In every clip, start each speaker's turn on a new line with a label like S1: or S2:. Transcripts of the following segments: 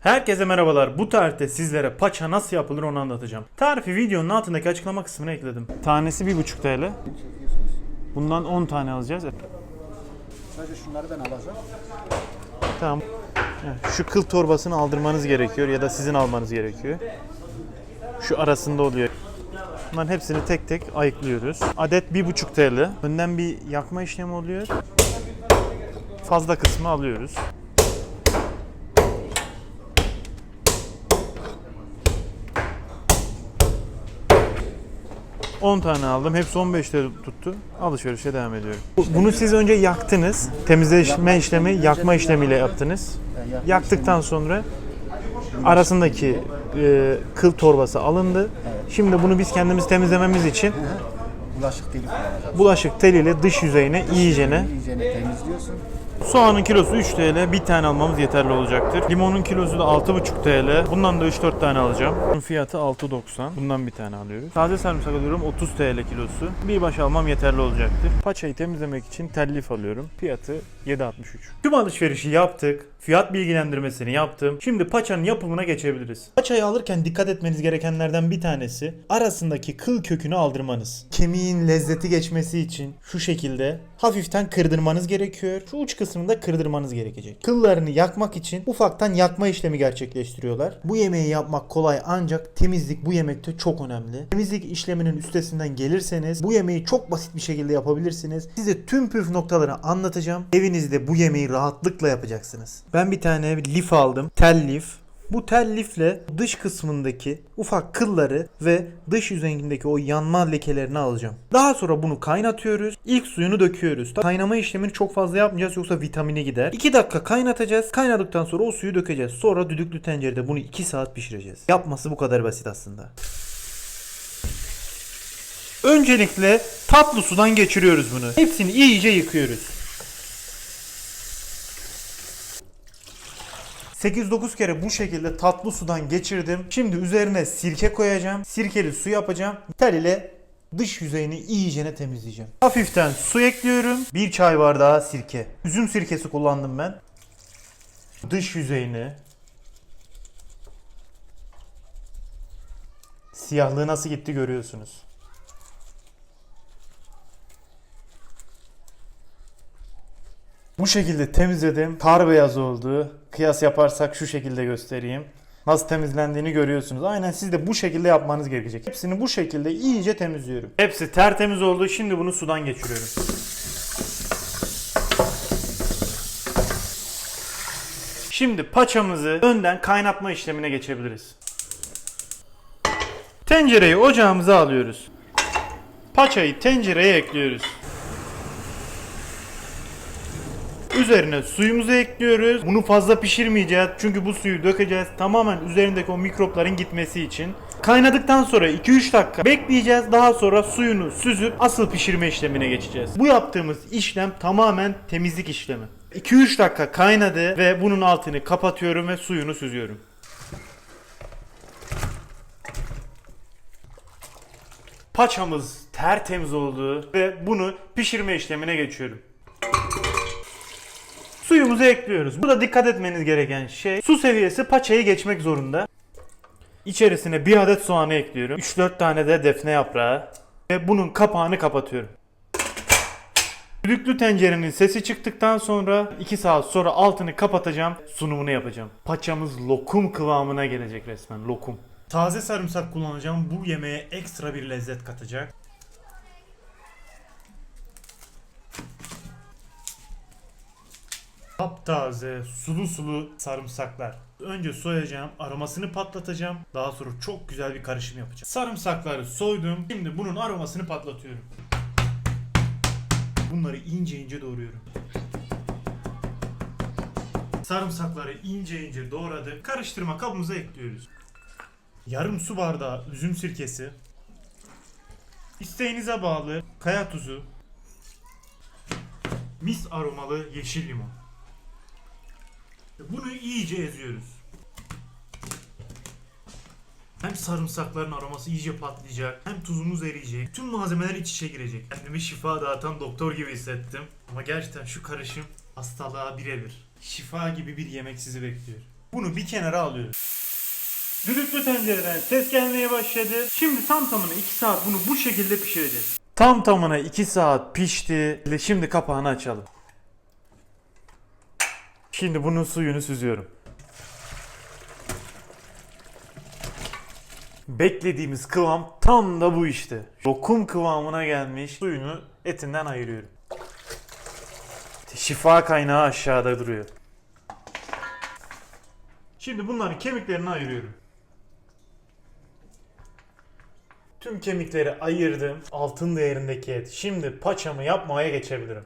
S1: Herkese merhabalar. Bu tarihte sizlere paça nasıl yapılır onu anlatacağım. Tarifi videonun altındaki açıklama kısmına ekledim. Tanesi 1,5 TL. Bundan 10 tane alacağız.
S2: Sadece şunları ben alacağım.
S1: Tamam. Şu kıl torbasını aldırmanız gerekiyor ya da sizin almanız gerekiyor. Şu arasında oluyor. Bunların hepsini tek tek ayıklıyoruz. Adet 1,5 TL. Önden bir yakma işlemi oluyor. Fazla kısmı alıyoruz. ...10 tane aldım. Hepsi 15 TL tuttu. Alışverişe devam ediyorum. Bu- Bunu siz önce yaktınız. Temizleşme işlemi yakma işlemiyle yaptınız. Yaktıktan sonra arasındaki e, kıl torbası alındı. Şimdi bunu biz kendimiz temizlememiz için
S2: bulaşık deli kullanacağız.
S1: bulaşık teliyle dış yüzeyine İyicene
S2: temizliyorsun.
S1: Soğanın kilosu 3 TL. Bir tane almamız yeterli olacaktır. Limonun kilosu da 6,5 TL. Bundan da 3-4 tane alacağım. Bunun fiyatı 6,90. Bundan bir tane alıyoruz. Taze sarımsak alıyorum 30 TL kilosu. Bir baş almam yeterli olacaktır. Paçayı temizlemek için tellif alıyorum. Fiyatı 7,63. Tüm alışverişi yaptık. Fiyat bilgilendirmesini yaptım. Şimdi paçanın yapımına geçebiliriz. Paçayı alırken dikkat etmeniz gerekenlerden bir tanesi arasındaki kıl kökünü aldırmanız. Kemiğin lezzeti geçmesi için şu şekilde hafiften kırdırmanız gerekiyor. Şu uç kısmını da kırdırmanız gerekecek. Kıllarını yakmak için ufaktan yakma işlemi gerçekleştiriyorlar. Bu yemeği yapmak kolay ancak temizlik bu yemekte çok önemli. Temizlik işleminin üstesinden gelirseniz bu yemeği çok basit bir şekilde yapabilirsiniz. Size tüm püf noktaları anlatacağım. Evinizde bu yemeği rahatlıkla yapacaksınız. Ben bir tane lif aldım. Tel lif. Bu tel lifle dış kısmındaki ufak kılları ve dış yüzeyindeki o yanma lekelerini alacağım. Daha sonra bunu kaynatıyoruz. İlk suyunu döküyoruz. Kaynama işlemini çok fazla yapmayacağız yoksa vitamini gider. 2 dakika kaynatacağız. Kaynadıktan sonra o suyu dökeceğiz. Sonra düdüklü tencerede bunu 2 saat pişireceğiz. Yapması bu kadar basit aslında. Öncelikle tatlı sudan geçiriyoruz bunu. Hepsini iyice yıkıyoruz. 8-9 kere bu şekilde tatlı sudan geçirdim. Şimdi üzerine sirke koyacağım. Sirkeli su yapacağım. Tel ile dış yüzeyini iyicene temizleyeceğim. Hafiften su ekliyorum. Bir çay bardağı sirke. Üzüm sirkesi kullandım ben. Dış yüzeyini Siyahlığı nasıl gitti görüyorsunuz. Şekilde temizledim. Kar beyaz oldu. Kıyas yaparsak şu şekilde göstereyim. Nasıl temizlendiğini görüyorsunuz. Aynen siz de bu şekilde yapmanız gerekecek. Hepsini bu şekilde iyice temizliyorum. Hepsi tertemiz oldu. Şimdi bunu sudan geçiriyorum. Şimdi paçamızı önden kaynatma işlemine geçebiliriz. Tencereyi ocağımıza alıyoruz. Paçayı tencereye ekliyoruz. Üzerine suyumuzu ekliyoruz. Bunu fazla pişirmeyeceğiz çünkü bu suyu dökeceğiz. Tamamen üzerindeki o mikropların gitmesi için. Kaynadıktan sonra 2-3 dakika bekleyeceğiz. Daha sonra suyunu süzüp asıl pişirme işlemine geçeceğiz. Bu yaptığımız işlem tamamen temizlik işlemi. 2-3 dakika kaynadı ve bunun altını kapatıyorum ve suyunu süzüyorum. Paçamız tertemiz oldu ve bunu pişirme işlemine geçiyorum. Suyumuzu ekliyoruz. Burada dikkat etmeniz gereken şey su seviyesi paçayı geçmek zorunda. İçerisine bir adet soğanı ekliyorum. 3-4 tane de defne yaprağı. Ve bunun kapağını kapatıyorum. Düdüklü tencerenin sesi çıktıktan sonra 2 saat sonra altını kapatacağım. Sunumunu yapacağım. Paçamız lokum kıvamına gelecek resmen lokum. Taze sarımsak kullanacağım. Bu yemeğe ekstra bir lezzet katacak. Taptaze, sulu sulu sarımsaklar. Önce soyacağım, aromasını patlatacağım. Daha sonra çok güzel bir karışım yapacağım. Sarımsakları soydum. Şimdi bunun aromasını patlatıyorum. Bunları ince ince doğruyorum. Sarımsakları ince ince doğradık. Karıştırma kabımıza ekliyoruz. Yarım su bardağı üzüm sirkesi. İsteğinize bağlı kaya tuzu. Mis aromalı yeşil limon. Bunu iyice eziyoruz. Hem sarımsakların aroması iyice patlayacak, hem tuzumuz eriyecek. Tüm malzemeler iç içe girecek. Kendimi şifa dağıtan doktor gibi hissettim. Ama gerçekten şu karışım hastalığa birebir. Şifa gibi bir yemek sizi bekliyor. Bunu bir kenara alıyoruz. Düdüklü tencereden ses gelmeye başladı. Şimdi tam tamına 2 saat bunu bu şekilde pişireceğiz. Tam tamına 2 saat pişti. Şimdi kapağını açalım. Şimdi bunun suyunu süzüyorum. Beklediğimiz kıvam tam da bu işte. Lokum kıvamına gelmiş. Suyunu etinden ayırıyorum. Şifa kaynağı aşağıda duruyor. Şimdi bunların kemiklerini ayırıyorum. Tüm kemikleri ayırdım. Altın değerindeki et. Şimdi paçamı yapmaya geçebilirim.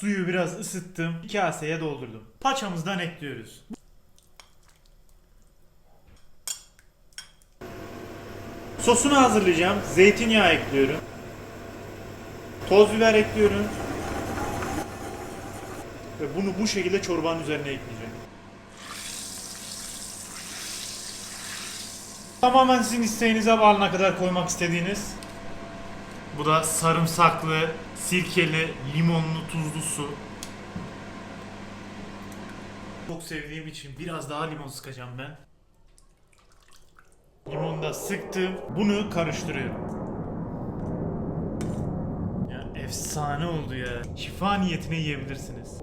S1: Suyu biraz ısıttım. Bir kaseye doldurdum. Paçamızdan ekliyoruz. Sosunu hazırlayacağım. Zeytinyağı ekliyorum. Toz biber ekliyorum. Ve bunu bu şekilde çorbanın üzerine ekleyeceğim. Tamamen sizin isteğinize bağlı ne kadar koymak istediğiniz. Bu da sarımsaklı, sirkeli, limonlu, tuzlu su. Çok sevdiğim için biraz daha limon sıkacağım ben. Limonu da sıktım. Bunu karıştırıyorum. Ya efsane oldu ya. Şifa niyetine yiyebilirsiniz.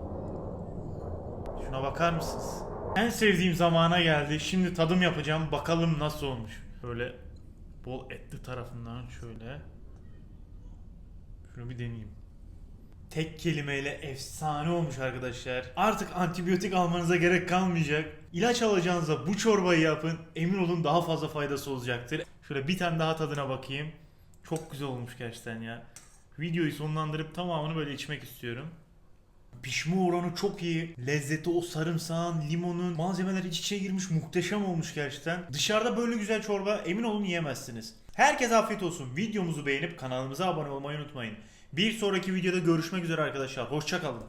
S1: Şuna bakar mısınız? En sevdiğim zamana geldi. Şimdi tadım yapacağım. Bakalım nasıl olmuş. Şöyle bol etli tarafından şöyle. Şunu bir deneyeyim. Tek kelimeyle efsane olmuş arkadaşlar. Artık antibiyotik almanıza gerek kalmayacak. İlaç alacağınıza bu çorbayı yapın. Emin olun daha fazla faydası olacaktır. Şöyle bir tane daha tadına bakayım. Çok güzel olmuş gerçekten ya. Videoyu sonlandırıp tamamını böyle içmek istiyorum. Pişme oranı çok iyi. Lezzeti o sarımsağın, limonun, malzemeler iç içe girmiş muhteşem olmuş gerçekten. Dışarıda böyle güzel çorba emin olun yiyemezsiniz. Herkese afiyet olsun. Videomuzu beğenip kanalımıza abone olmayı unutmayın. Bir sonraki videoda görüşmek üzere arkadaşlar. Hoşçakalın.